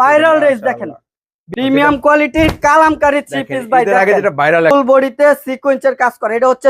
Viral race দেখেন। Premium কোয়ালিটির Kalamkari three piece ভাই এর আগে যেটা ভাইরাল ফুল বডিতে সিকোয়েন্সের কাজ করা। এটা হচ্ছে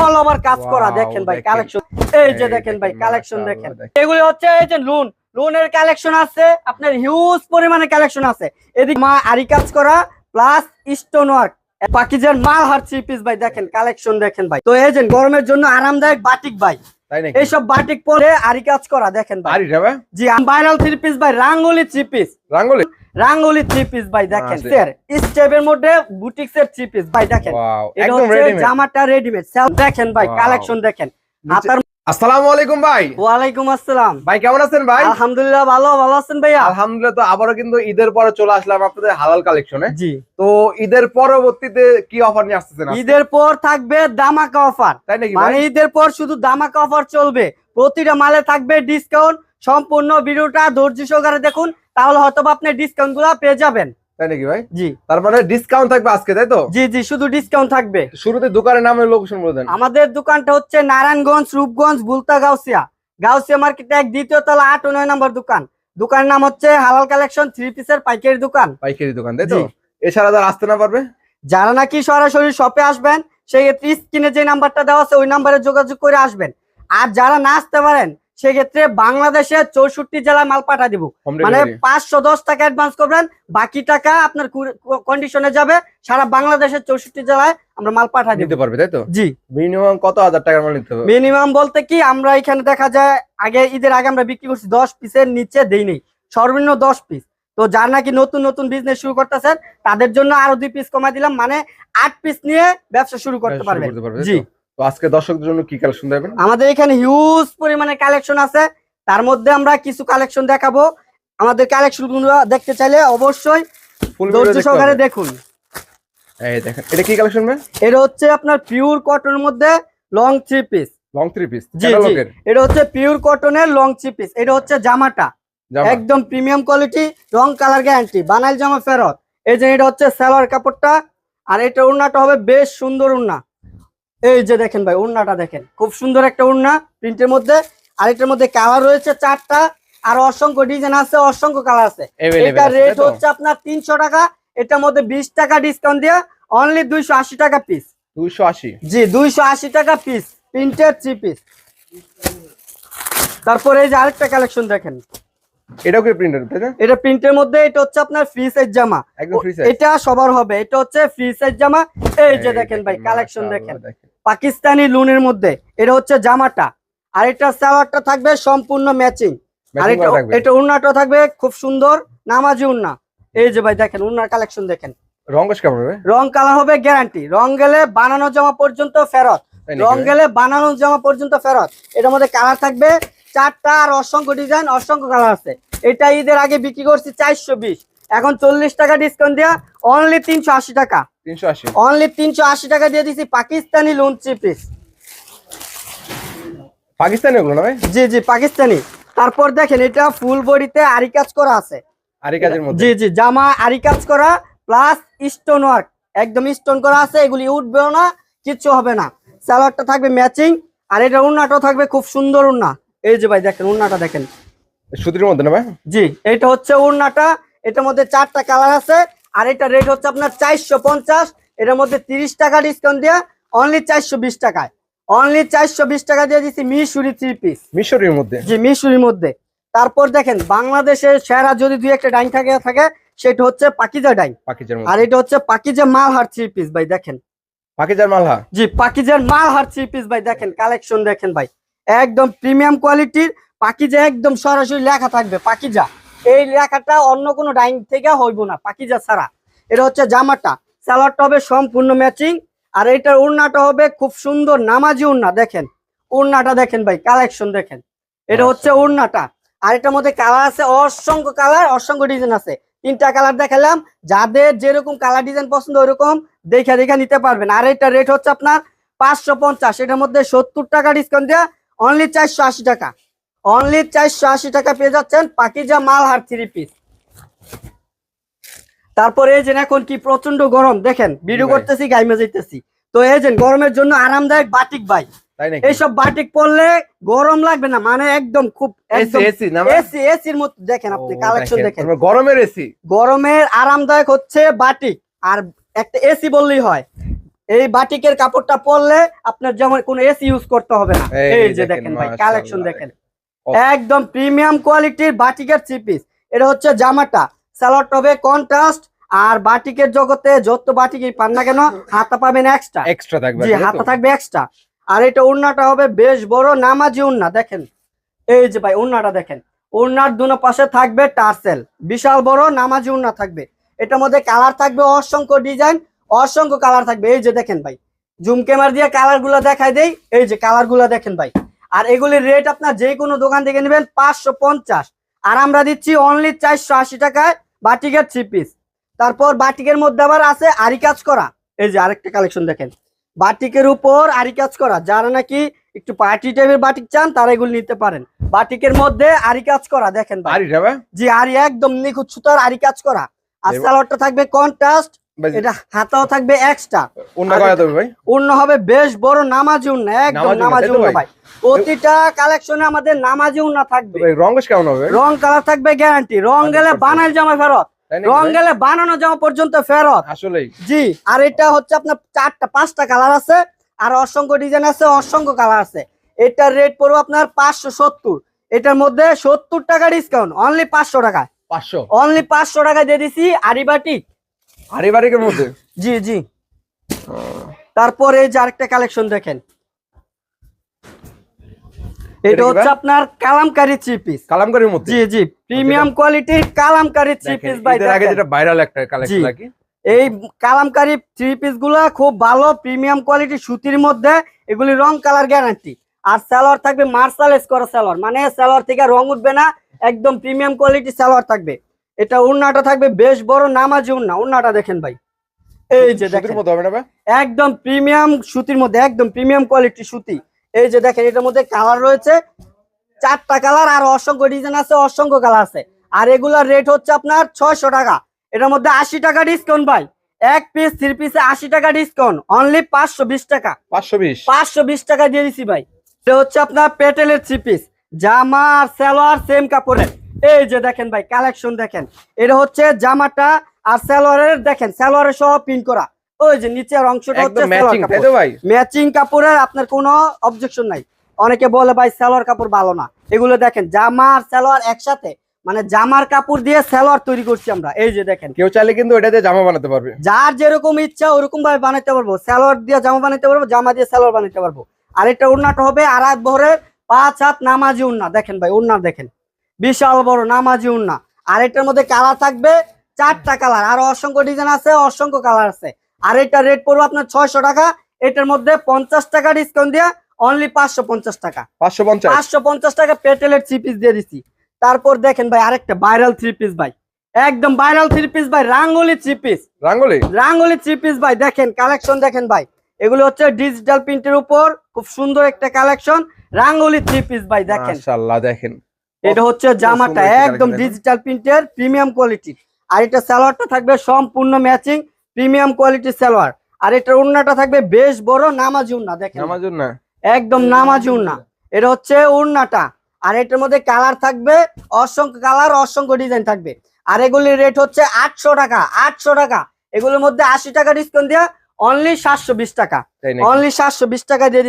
অল ওভার কাজ করা। দেখেন ভাই কালেকশন এই যে দেখেন ভাই কালেকশন দেখেন। এগুলি হচ্ছে এই যে লুন লুনের কালেকশন আছে আপনার হিউজ পরিমাণে কালেকশন আছে। এদিকে মা আরি কাজ করা প্লাস স্টোন ওয়ার্ক পাকিজার মাল হার থ্রি পিস ভাই দেখেন কালেকশন দেখেন ভাই। তো এই যে গরমের জন্য আরামদায়ক বাটিক ভাই। এইসব বাটিক পরে আরি কাজ করা দেখেন ভাই। জি ভাইরাল থ্রি পিস ভাই রাঙ্গুলি থ্রি পিস রাঙ্গলি? রাঙ্গুলি থ্রি পিস ভাই দেখেন আচ্ছা। স্যার স্টেপের মধ্যে বুটিক্স এর থ্রি পিস ভাই দেখেন। এটা হচ্ছে জামাটা রেডিমেড দেখেন ভাই কালেকশন দেখেন। হাতার আসসালামু আলাইকুম ভাই। ওয়ালাইকুম আসসালাম। ভাই কেমন আছেন ভাই? আলহামদুলিল্লাহ ভালো ভালো আছেন ভাইয়া? আলহামদুলিল্লাহ তো আবারও কিন্তু ঈদের পরে চলে আসলাম আপনাদের হালাল কালেকশনে জি। তো ঈদের পরবর্তীতে কি অফার নিয়ে আসতেছেন ঈদের পর থাকবে দামাকা অফার তাই নাকি মানে ঈদের পর শুধু দামাকা অফার চলবে। প্রতিটা মালে থাকবে ডিসকাউন্ট সম্পূর্ণ ভিডিওটা ধৈর্য সহকারে দেখুন তাহলে হয়তো বা আপনি ডিসকাউন্টগুলা পেয়ে যাবেন। তাই নাকি ভাই? জি। তার মানে ডিসকাউন্ট থাকবে আজকে তাই তো? জি জি শুধু ডিসকাউন্ট থাকবে। শুরুতে দোকানের নামের লোকেশন বলে দেন। আমাদের দোকানটা হচ্ছে নারায়ণগঞ্জ রূপগঞ্জ বুলতা গাউসিয়া। গাউসিয়া মার্কেট এক দ্বিতীয় তলা আট ও নয় নম্বর দোকান। দোকানের নাম হচ্ছে হালাল কালেকশন থ্রি পিসের পাইকারি দোকান। পাইকারি দোকান তাই তো? এছাড়া যারা আসতে না পারবে? যারা নাকি সরাসরি শপে আসবেন সেক্ষেত্রে স্ক্রিনে যে নাম্বারটা দেওয়া আছে ওই নাম্বারে যোগাযোগ করে আসবেন। আর যারা না আসতে পারেন সেক্ষেত্রে বাংলাদেশের চৌষট্টি জেলায় মাল পাঠা দিব। মানে পাঁচশো দশ টাকা অ্যাডভান্স করবেন বাকি টাকা আপনার কন্ডিশনে যাবে সারা বাংলাদেশের চৌষট্টি জেলায় আমরা মাল পাঠা দিতে পারবে তাই তো? জি। মিনিমাম কত হাজার টাকার মাল নিতে হবে? মিনিমাম বলতে কি আমরা এখানে দেখা যায় আগে ঈদের আগে আমরা বিক্রি করছি দশ পিসের নিচে দেই নেই সর্বনিম্ন দশ পিস। তো যার নাকি নতুন নতুন বিজনেস শুরু করতেছেন তাদের জন্য আরও দুই পিস কমাই দিলাম মানে আট পিস নিয়ে ব্যবসা শুরু করতে পারবেন পারবে, জি। তো? আজকে দর্শকদের জন্য কি কালেকশন দেবেন? আমাদের এখানে হিউজ পরিমাণে কালেকশন আছে। তার মধ্যে আমরা কিছু কালেকশন দেখাবো। আমাদের কালেকশনগুলো দেখতে চাইলে অবশ্যই ধৈর্য সহকারে দেখুন। এই দেখেন এটা কি কালেকশন ভাই? এটা হচ্ছে আপনার পিওর কটনের মধ্যে long three piece long three piece এটা হচ্ছে পিওর কটনের লং থ্রি পিস এটা হচ্ছে জামাটা। একদম প্রিমিয়াম কোয়ালিটি রং কালার গ্যারান্টি বানাইল জামা ফেরত। এই যে এটা হচ্ছে সালোয়ার কাপড়টা আর এটা উড়নাটা হবে বেশ সুন্দর উড়না এই যে দেখেন ভাই উড়নাটা দেখেন। খুব সুন্দর একটা উড়না প্রিন্টের মধ্যে। আর এটার মধ্যে কালার রয়েছে চারটা আর অসংখ্য ডিজাইন আছে অসংখ্য কালার আছে। এটা রেট হচ্ছে আপনার তিনশো টাকা এটার মধ্যে বিশ টাকা ডিসকাউন্ট দিয়ে অনলি দুইশো আশি টাকা পিস দুইশো আশি। জি দুইশো আশি টাকা পিস প্রিন্টের থ্রি পিস তারপরে এই যে আরেকটা কালেকশন দেখেন। এটাও কি প্রিন্টার তাই না? এটা প্রিন্টের মধ্যে এটা হচ্ছে আপনার ফ্রি সাইজ জামা। একদম ফ্রি সাইজ এটা সবার হবে এটা হচ্ছে ফ্রি সাইজ জামা। এই যে দেখেন ভাই কালেকশন দেখেন। পাকিস্তানি লুনের মধ্যে। এটা হচ্ছে জামাটা। আর এটা সালোয়ারটা থাকবে সম্পূর্ণ ম্যাচিং। আর এটা এটা উন্নাটা থাকবে খুব সুন্দর নামাজি উন্না। এই যে ভাই দেখেন উন্নার কালেকশন দেখেন। রং রং কালার হবে গ্যারান্টি রং গেলে বানানো জামা পর্যন্ত ফেরত। রং গেলে বানানো জামা পর্যন্ত ফেরত। এটার মধ্যে কালার থাকবে চারটা আর অসংখ্য ডিজাইন অসংখ্য কালার আছে। এটা ঈদের আগে বিক্রি করছি চারশো বিশ। এখন চল্লিশ টাকা ডিসকাউন্ট দেওয়া অনলি তিনশো আশি টাকা। অনলি টাকা দিয়ে দিছি পাকিস্তানি পিস পাকিস্তানি ওগুলো না ভাই? জি জি পাকিস্তানি। তারপর দেখেন এটা ফুল বডিতে আরি কাজ করা আছে। আর কাজের মধ্যে? জি জি জামা আরি কাজ করা প্লাস স্টোন ওয়ার্ক একদম স্টোন করা আছে এগুলি উঠবেও না কিচ্ছু হবে না। সালোয়ারটা থাকবে ম্যাচিং আর এটা উন্নাটাও থাকবে খুব সুন্দর উন্না। এই যে ভাই দেখেন উন্নাটা দেখেন। সুতির মধ্যে না ভাই? জি এটা হচ্ছে উন্নাটা এটার মধ্যে চারটা কালার আছে। আর এটা রেট হচ্ছে আপনার চারশো পঞ্চাশ এটার মধ্যে তিরিশ টাকা ডিসকাউন্ট দিয়ে অনলি চারশো বিশ টাকায়। অনলি চারশো বিশ টাকা দিয়ে দিচ্ছি মিশুরি থ্রি পিস মিশরের মধ্যে? জি মিশুরির মধ্যে। তারপর দেখেন বাংলাদেশের সেরা যদি দুই একটা ডাইন থাকে থাকে সেটা হচ্ছে পাকিজা ডাইন। আর এটা হচ্ছে পাকিজা মালহার থ্রি পিস ভাই দেখেন। পাকিজার জি পাকিজার মালহার থ্রি পিস ভাই দেখেন কালেকশন দেখেন ভাই। একদম প্রিমিয়াম কোয়ালিটির পাকিজা একদম সরাসরি লেখা থাকবে পাকিজা। এই লেখাটা অন্য কোনো ডাইন থেকে হইব না পাকিজা ছাড়া। এটা হচ্ছে জামাটা। সালোয়ারটা হবে সম্পূর্ণ ম্যাচিং আর এটার উড়নাটা হবে খুব সুন্দর নামাজি উড়না দেখেন। উড়নাটা দেখেন ভাই কালেকশন দেখেন। এটা হচ্ছে উড়নাটা। আর এটার মধ্যে কালার আছে অসংখ্য কালার অসংখ্য ডিজাইন আছে। তিনটা কালার দেখালাম যাদের যেরকম কালার ডিজাইন পছন্দ ওরকম দেখে দেখে নিতে পারবেন। আর এটা রেট হচ্ছে আপনার পাঁচশো পঞ্চাশ এটার মধ্যে সত্তর টাকা ডিসকাউন্ট দেওয়া অনলি চারশো আশি টাকা। অনলি চারশো আশি টাকা পেয়ে যাচ্ছেন পাকিজা মাল হার থ্রি পিস তারপরে এই যে এখন কি প্রচণ্ড গরম দেখেন ভিডিও। করতেছি গাইমে যাইতেছি। তো এই যে গরমের জন্য আরামদায়ক বাটিক ভাই। এইসব বাটিক পরলে গরম লাগবে না মানে একদম খুব এসি একদম এসি না এসি এসির মতো দেখেন আপনি কালেকশন দেখেন গরমের এসি গরমের আরামদায়ক হচ্ছে বাটিক আর একটা এসি বললেই হয়। এই বাটিকের কাপড়টা পরলে আপনার যেমন কোনো এসি ইউজ করতে হবে না। এই যে দেখেন, ভাই কালেকশন দেখেন। একদম প্রিমিয়াম কোয়ালিটির বাটিকের থ্রি পিস এটা হচ্ছে জামাটা। সালোয়ার হবে কন্ট্রাস্ট আর বাটিকের জগতে যত বাটিকই পান না কেন হাতা পাবেন এক্সট্রা এক্সট্রা থাকবে জি হাতা থাকবে এক্সট্রা আর এটা উন্নাটা হবে বেশ বড় নামাজি উন্না দেখেন। এই যে ভাই উন্নাটা দেখেন। উন্নার দুনো পাশে থাকবে টার্সেল। বিশাল বড় নামাজি উন্না থাকবে। এটার মধ্যে কালার থাকবে অসংখ্য ডিজাইন অসংখ্য কালার থাকবে। এই যে দেখেন ভাই জুম ক্যামেরা দিয়ে কালারগুলো দেখাই দেই। এই যে কালারগুলো দেখেন ভাই। আর এগুলির রেট আপনার যে কোনো দোকান থেকে নেবেন পাঁচশো পঞ্চাশ। আর আমরা দিচ্ছি অনলি চারশো আশি টাকায় বাটিকের থ্রি পিস তারপর বাটিকের মধ্যে আবার আছে আরি কাজ করা। এই যে আরেকটা কালেকশন দেখেন। বাটিকের উপর আরি কাজ করা। যারা নাকি একটু পার্টি টাইপের বাটিক চান তারা এগুলো নিতে পারেন। বাটিকের মধ্যে আরি কাজ করা। দেখেন জি আরি একদম নিখুঁত সুতার আরি কাজ করা। আর সালোয়ারটা থাকবে কন্ট্রাস্ট এটা হাতাও থাকবে এক্সট্রা অন্য করা দেবে ভাই। অন্য হবে বেশ বড় নামাজি উন্না একদম নামাজি উন্না, ভাই? প্রতিটা কালেকশনে আমাদের নামাজি উন্না থাকবে। ভাই রঙ্গস কেমন হবে? রং কালার থাকবে গ্যারান্টি রং গেলে 100% বানাল জামা ফেরত। রং গেলে বানানো জামা পর্যন্ত ফেরত। আসলেই। জি আর এটা হচ্ছে আপনার চারটা পাঁচটা কালার আছে আর অসংখ্য ডিজাইন আছে অসংখ্য কালার আছে। এটার রেট পড়বে আপনার পাঁচশো সত্তর। এটার মধ্যে সত্তর টাকা ডিসকাউন্ট অনলি পাঁচশো টাকা পাঁচশো? অনলি পাঁচশো টাকা দিয়ে দিছি আরিবাটি পারিবারিকের মধ্যে জি জি। তারপর যে আরেকটা কালেকশন দেখেন। এটা হচ্ছে আপনার কালামকারি থ্রি পিস কালামকারির মধ্যে? জি জি প্রিমিয়াম কোয়ালিটির কালামকারি থ্রি পিস বাই আগে যেটা ভাইরাল একটা কালেকশন জি। এই কালামকারি থ্রি পিসগুলা খুব ভালো প্রিমিয়াম কোয়ালিটি সুতির মধ্যে এগুলি রং কালার গ্যারান্টি আর সালোয়ার থাকবে করা সালোয়ার মানে সালোয়ার থেকে রং উঠবে না একদম প্রিমিয়াম কোয়ালিটি সালোয়ার থাকবে। এটা উন্নাটা থাকবে বেশ বড় নামাজি উন্না। উন্নাটা দেখেন ভাই। এই যে দেখেন। একদম প্রিমিয়াম সুতির মধ্যে একদম প্রিমিয়াম কোয়ালিটি সুতি। এই যে দেখেন এটার মধ্যে কালার রয়েছে। চারটা কালার আর অসংখ্য ডিজাইন আছে অসংখ্য কালার আছে। আর এগুলার রেট হচ্ছে আপনার ছয়শো টাকা। এটার মধ্যে আশি টাকা ডিসকাউন্ট ভাই। এক পিস থ্রি পিসে আশি টাকা ডিসকাউন্ট অনলি পাঁচশো বিশ টাকা। পাঁচশো বিশ। পাঁচশো বিশ টাকা দিয়ে দিছি ভাই। এটা হচ্ছে আপনার পেটেলের থ্রি পিস জামা আর সালোয়ার সেম কাপড়ের। এই যে দেখেন ভাই কালেকশন দেখেন। এটা হচ্ছে জামাটা আর সালোয়ারের দেখেন সালোয়ারের সহ পিন করা। ওই যে নিচের অংশটা হচ্ছে ম্যাচিং কাপড়ের আপনার কোনো অবজেকশন নাই। অনেকে বলে ভাই সালোয়ার কাপড় ভালো না। এগুলো দেখেন জামা আর সালোয়ার একসাথে মানে জামার কাপড় দিয়ে সালোয়ার তৈরি করছি আমরা। এই যে দেখেন। কেউ চাইলে কিন্তু এটা দিয়ে জামা বানাতে পারবে। যার যেরকম ইচ্ছা ওরকম ভাবে বানাইতে পারব। সালোয়ার দিয়ে জামা বানাতে পারব জামা দিয়ে সালোয়ার বানাতে পারব। আর এটা উন্নাটা হবে আড়াত ভরের পাঁচ হাত নামাজি উন্না দেখেন ভাই উন্না দেখেন। বিশাল বড় নামাজি উন্না। আর এটার মধ্যে কালার থাকবে চারটা কালার আর অসংখ্য ডিজাইন আছে অসংখ্য কালার আছে। আর এটা রেট পড়বে আপনার ছয়শো টাকা এটার মধ্যে পঞ্চাশ টাকা ডিসকাউন্ট দিয়ে অনলি পাঁচশো পঞ্চাশ টাকা। পাঁচশো পঞ্চাশ? পাঁচশো পঞ্চাশ টাকা পেটেলের থ্রি পিস দিয়ে দিচ্ছি তারপর দেখেন ভাই আরেকটা ভাইরাল থ্রি পিস ভাই। একদম ভাইরাল থ্রি পিস ভাই Rangoli three piece Rangoli? Rangoli three piece ভাই দেখেন কালেকশন দেখেন ভাই। এগুলো হচ্ছে ডিজিটাল প্রিন্টের উপর খুব সুন্দর একটা কালেকশন রাঙ্গলি থ্রি পিস ভাই দেখেন। দেখেন। এটা হচ্ছে জামাটা একদম ডিজিটাল প্রিন্টের প্রিমিয়াম কোয়ালিটি আর এটা সালোয়ারটা থাকবে সম্পূর্ণ ম্যাচিং প্রিমিয়াম কোয়ালিটির সালোয়ার। আর এটার উন্নাটা থাকবে বেশ বড় নামাজি উন্না দেখেন। আমার জন্য একদম নামাজি উন্না এটা হচ্ছে উন্নাটা আর এটার মধ্যে কালার থাকবে অসংখ্য কালার অসংখ্য ডিজাইন থাকবে। আর এগুলির রেট হচ্ছে আটশো টাকা আটশো টাকা। এগুলোর মধ্যে আশি টাকা ডিসকাউন্ট দেওয়া অনলি সাতশো বিশ টাকা। অনলি সাতশো বিশ টাকা দিয়ে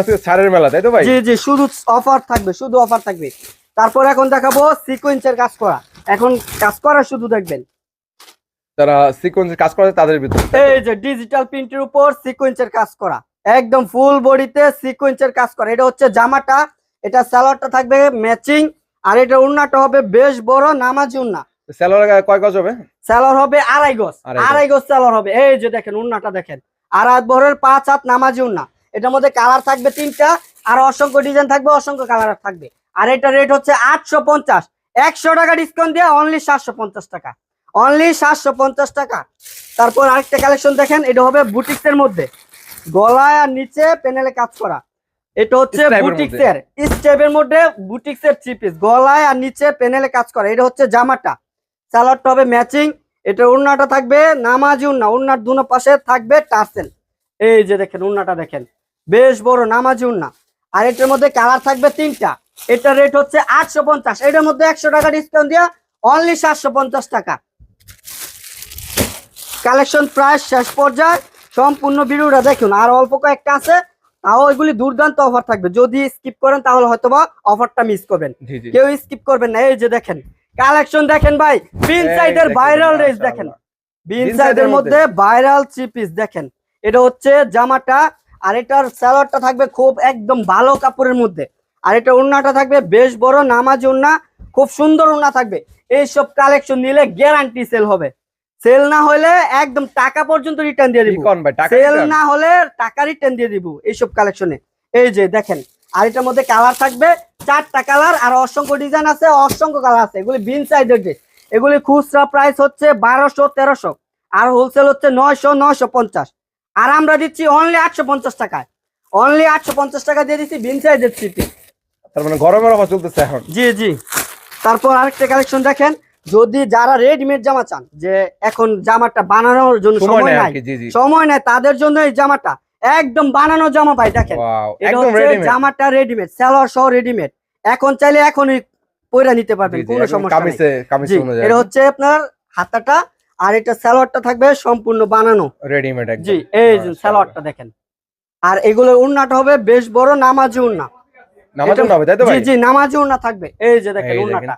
আজকে ছাড়ের মেলা তাই তো ভাই? জি জি শুধু অফার থাকবে শুধু অফার থাকবে। তারপর এখন দেখাবো সিকোয়েন্সের কাজ করা। এখন কাজ করা শুধু দেখবেন। যারা সিকোয়েন্সের কাজ করে তাদের ভিতরে এই যে ডিজিটাল প্রিন্টের উপর সিকোয়েন্সের কাজ করা। একদম ফুল বডিতে সিকোয়েন্সের কাজ করা। এটা হচ্ছে জামাটা এটা সালোয়ারটা থাকবে ম্যাচিং আর এটা উন্নাটা হবে বেশ বড় নামাজি উন্না। স্যালোর কয় গজ হবে? সালোয়ার হবে আড়াই গজ। আড়াই গজ। আড়াই সালোয়ার হবে। এই যে দেখেন উন্নাটা দেখেন। আর হাত ভরের পাঁচ হাত নামাজি উন্না। এটার মধ্যে কালার থাকবে তিনটা আর অসংখ্য ডিজাইন থাকবে অসংখ্য কালার থাকবে। আর এটা রেট হচ্ছে আটশো পঞ্চাশ। একশো টাকা ডিসকাউন্ট দিয়ে অনলি সাতশো পঞ্চাশ টাকা। অনলি সাতশো পঞ্চাশ টাকা। তারপর আরেকটা কালেকশন দেখেন এটা হবে বুটিক্সের মধ্যে। গলায় আর নিচে প্যানেলে কাজ করা। এটা হচ্ছে বুটিক্সের স্টেপের মধ্যে বুটিক্সের থ্রি পিস গলায় আর নিচে প্যানেলে কাজ করা। এটা হচ্ছে জামাটা। সালোয়ারটা হবে ম্যাচিং এটা উন্নাটা থাকবে নামাজি উন্না উন্নার দুনো পাশে থাকবে টার্সেল এই যে দেখেন উন্নাটা দেখেন। বেশ বড় নামাজি উন্না আর এটার মধ্যে কালার থাকবে তিনটা। এটার রেট হচ্ছে আটশো পঞ্চাশ। এটার মধ্যে একশো টাকা ডিসকাউন্ট দিয়া অনলি সাতশো পঞ্চাশ টাকা। কালেকশন প্রায় শেষ পর্যায়ে সম্পূর্ণ ভিডিওটা দেখুন। আর অল্প কয়েকটা আছে তাও এগুলি দুর্দান্ত অফার থাকবে। যদি স্কিপ করেন তাহলে হয়তোবা অফারটা মিস করবেন। কেউ স্কিপ করবেন না। এই যে দেখেন কালেকশন দেখেন ভাই এই সাইডের ভাইরাল রেস দেখেন বিন সাইডের এর মধ্যে ভাইরাল থ্রি পিস দেখেন। এটা হচ্ছে জামাটা আর এটার সালোয়ারটা থাকবে খুব একদম ভালো কাপড়ের মধ্যে। আর এটা ওড়নাটা থাকবে বেশ বড় নামাজ ওড়না খুব সুন্দর ওড়না থাকবে। এইসব কালেকশন নিলে গ্যারান্টি সেল হবে। সেল না হলে একদম টাকা পর্যন্ত রিটার্ন দিয়ে দিব। কোন ভাই টাকা সেল না হলে টাকা রিটার্ন দিয়ে দিব এইসব কালেকশনে এই যে দেখেন আর এটার মধ্যে কালার থাকবে চারটা কালার আর অসংখ্য ডিজাইন আছে অসংখ্য কালার আছে। এগুলি বিন সাইজের ড্রেস এগুলি খুচরা প্রাইস হচ্ছে বারোশো তেরোশো। আর হোলসেল হচ্ছে নয়শো নয়শো পঞ্চাশ। আর আমরা দিচ্ছি অনলি আটশো পঞ্চাশ টাকায়। অনলি আটশো পঞ্চাশ টাকা দিয়ে দিচ্ছি বিন সাইজের সিপি তার মানে গরমের অফার চলতেছে এখন। জি জি। তারপর আরেকটা কালেকশন দেখেন যদি যারা রেডিমেড জামা চান যে এখন জামাটা বানানোর জন্য সময় নাই সময় নেই তাদের জন্য এই জামাটা একদম বানানো জামা ভাই দেখেন। একদম রেডিমেড জামাটা রেডিমেড সালোয়ার সহ রেডিমেড এখন চাইলে এখনই পয়রা নিতে পারবেন কোনো সমস্যা নেই। কামিজে কামিজ জি এটা হচ্ছে আপনার হাতাটা আর এটা সালোয়ারটা থাকবে সম্পূর্ণ বানানো। রেডিমেড একদম। জি এই দেখেন। আর এগুলোর উন্নাটা হবে বেশ বড় নামাজি উন্না। নামাজ এটা- হবে তাই তো জি ভাই? জি নামাজি উন্না থাকবে। এই যে দেখেন এই দেখেন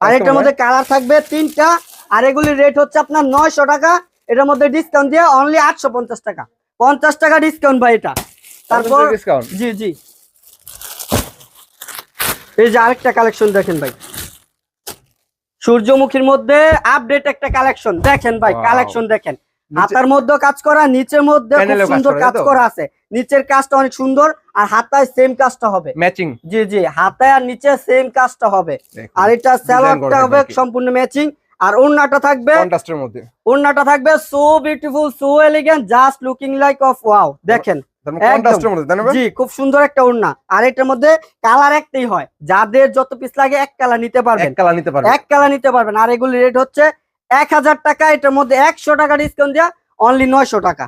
আর এটার মধ্যে কালার থাকবে তিনটা আর এগুলির রেট হচ্ছে আপনার নয়শো টাকা। এটার মধ্যে ডিসকাউন্ট দিয়ে অনলি আটশো পঞ্চাশ টাকা। পঞ্চাশ টাকা ডিসকাউন্ট ভাই এটা। তারপর ডিসকাউন্ট জি জি। এই যে আরেকটা কালেকশন দেখেন ভাই। সূর্যমুখীর মধ্যে আপডেট একটা কালেকশন দেখেন ভাই কালেকশন দেখেন। হাতার মধ্যে কাজ করা নিচের মধ্যে খুব সুন্দর কাজ করা আছে। নিচের কাজটা অনেক সুন্দর আর হাতায় সেম কাজটা হবে। ম্যাচিং জি জি হাতায় আর নিচে সেম কাজটা হবে। আর এটা স্যালোয়ারটা হবে সম্পূর্ণ ম্যাচিং আর ওড়নাটা থাকবে কন্ট্রাস্টের মধ্যে। ওড়নাটা থাকবে so beautiful so elegant just looking like of wow দেখেন মানে? জি খুব সুন্দর একটা ওড়না। আর এটার মধ্যে কালার একটাই হয়। যাদের যত পিস লাগে এক কালার নিতে পারবেন। কালার নিতে এক কালার নিতে পারবেন। আর এগুলি রেট হচ্ছে এক হাজার টাকা এটার মধ্যে একশো টাকা ডিসকাউন্ট দেওয়া অনলি নয়শো টাকা।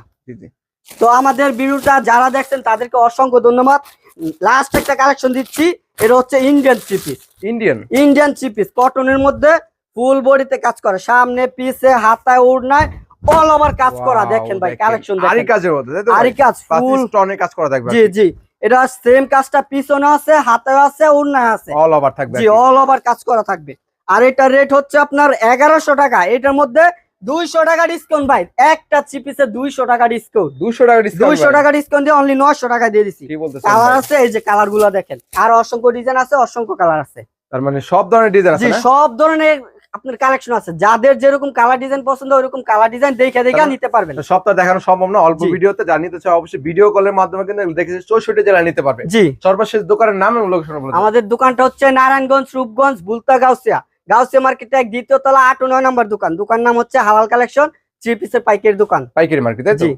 তো আমাদের ভিডিওটা যারা দেখছেন তাদেরকে অসংখ্য ধন্যবাদ। লাস্ট একটা কালেকশন দিচ্ছি এটা হচ্ছে Indian three piece Indian Indian three piece কটনের মধ্যে ফুল বডিতে কাজ করে। সামনে পিছে হাতায় উড়নায় অল ওভার কাজ করা। দেখেন ভাই কালেকশন আরি কাজের মধ্যে আরি কাজ ফুল স্টোনে কাজ করা থাকবে জি জি। এটা সেম কাজটা পিছনে আছে হাতে আছে উড়নায় আছে। অল ওভার থাকবে জি অল ওভার কাজ করা থাকবে। আর এটার রেট হচ্ছে আপনার এগারোশো টাকা। এটার মধ্যে দুইশো টাকা ডিসকাউন্ট ভাই। একটা চিপিসে দুইশো টাকা ডিসকাউন্ট 200 টাকা দুইশো টাকা ডিসকাউন্ট দিয়ে অনলি নয়শো টাকা দিয়ে দিচ্ছি কালার আছে এই যে কালারগুলো দেখেন। আর অসংখ্য ডিজাইন আছে অসংখ্য কালার আছে। তার মানে সব ধরনের ডিজাইন আছে সব ধরনের আপনার কালেকশন আছে। যাদের যেরকম কালার ডিজাইন পছন্দ ওইরকম কালার ডিজাইন দেখে দেখে নিতে পারবেন। তো সব তো দেখানো সম্ভব না। অল্প। ভিডিওতে জানি তো অবশ্যই ভিডিও কলের মাধ্যমে কিন্তু দেখেছি চৌষট্টি জেলা নিতে পারবে। জি। সর্বশেষ দোকানের নাম এবং লোকেশন আমাদের দোকানটা হচ্ছে নারায়ণগঞ্জ রূপগঞ্জ বুলতা গাউসিয়া গাউসিয়া মার্কেটে এক দ্বিতীয় তলা আট নয় নম্বর দোকান। দোকান নাম হচ্ছে হালাল কালেকশন থ্রি পিসের পাইকের দোকান। পাইকারি মার্কেট জি।